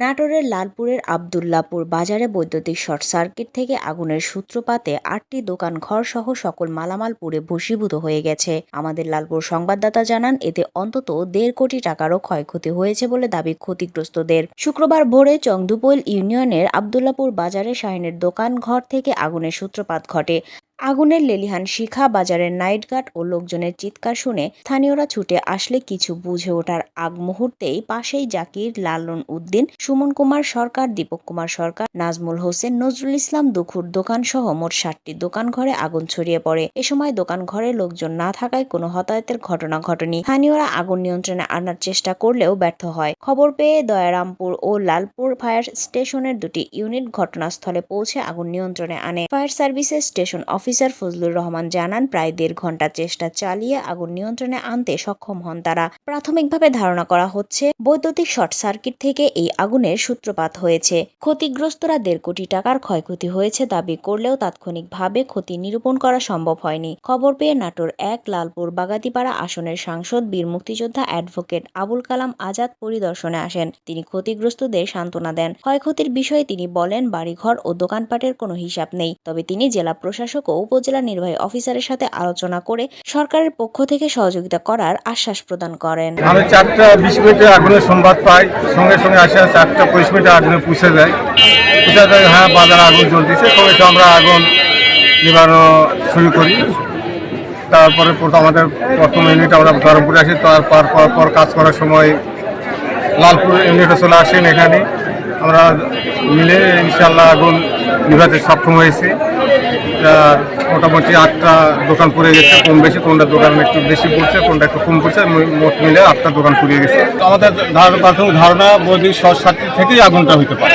নাটোরের লালপুরের আবদুল্লাপুর বাজারে বৈদ্যুতিক শর্ট সার্কিট থেকে আগুনের সূত্রপাতে আটটি দোকান ঘর সহ সকল মালামাল পুড়ে ভস্মীভূত হয়ে গেছে। আমাদের লালপুর সংবাদদাতা জানান, এতে অন্তত দেড় কোটি টাকারও ক্ষয়ক্ষতি হয়েছে বলে দাবি ক্ষতিগ্রস্তদের। শুক্রবার ভোরে চংদুপৈল ইউনিয়নের আবদুল্লাপুর বাজারে শাহিনের দোকান ঘর থেকে আগুনের সূত্রপাত ঘটে। আগুনের লেলিহান শিখা, বাজারের নাইট গার্ড ও লোকজনের চিৎকার শুনে স্থানীয়রা ছুটে আসলে কিছু বুঝে ওঠার আগ মুহূর্তেই পাশেই জাকির, লালন উদ্দিন, সুমন কুমার সরকার, দীপক কুমার সরকার, নাজমুল হোসেন, নজরুল ইসলাম দুখুর দোকান সহ মোট ষাটটি দোকান ঘরে আগুন ছড়িয়ে পড়ে। এ সময় দোকান ঘরে লোকজন না থাকায় কোনো হতাহতের ঘটনা ঘটেনি। স্থানীয়রা আগুন নিয়ন্ত্রণে আনার চেষ্টা করলেও ব্যর্থ হয়। খবর পেয়ে দয়ারামপুর ও লালপুর ফায়ার স্টেশনের দুটি ইউনিট ঘটনাস্থলে পৌঁছে আগুন নিয়ন্ত্রণে আনে। ফায়ার সার্ভিসের স্টেশন অফিসার ফজলুর রহমান জানান, প্রায় দেড় ঘণ্টা চেষ্টা চালিয়ে আগুন নিয়ন্ত্রণে আনতে সক্ষম হন তারা। প্রাথমিকভাবে ধারণা করা হচ্ছে, বৈদ্যুতিক শর্ট সার্কিট থেকে এই আগুনের সূত্রপাত হয়েছে। ক্ষতিগ্রস্তরা দেড় কোটি টাকার ক্ষয়ক্ষতি হয়েছে দাবি করলেও তাৎক্ষণিকভাবে ক্ষতি নিরূপণ করা সম্ভব হয়নি। খবর পেয়ে নাটোর এক লালপুর বাগাতিপাড়া আসনের সাংসদ বীর মুক্তিযোদ্ধা অ্যাডভোকেট আবুল কালাম আজাদ পরিদর্শনে আসেন। তিনি ক্ষতিগ্রস্তদের সান্ত্বনা দেন। ক্ষয়ক্ষতির বিষয়ে তিনি বলেন, বাড়িঘর ও দোকানপাটের কোনো হিসাব নেই। তবে তিনি জেলা প্রশাসক ও উপজেলা নির্বাহী অফিসারের সাথে আলোচনা করে সরকারের পক্ষ থেকে সহযোগিতা করার আশ্বাস প্রদান করেন। আমি চারটা বিশ মিনিটে আগুনের সংবাদ পাই, সঙ্গে সঙ্গে আসে চারটা পঁচিশ মিনিটে আগুনে পুষে যায় হ্যাঁ বাজারে আগুন জ্বলতেছে সঙ্গে আমরা আগুন নিবানো শুরু করি। তারপরে আমাদের প্রথম ইউনিট আমরা গরমপুরে আসি তারপর পর কাজ করার সময় লালপুর ইউনিটে চলে আসেন এখানে। আমরা মিলে ইনশাল্লাহ আগুন নিভাতে সক্ষম হয়েছি। মোটামুটি আটটা দোকান পুড়ে গেছে, কম বেশি, কোনটা দোকান একটু বেশি পড়ছে, কোনটা একটু কম পড়ছে মোট মিলে আটটা দোকান পুড়িয়ে গেছে। আমাদের ধারণা বৈদিক সার্কিট থেকেই আগুনটা হইতে পারে।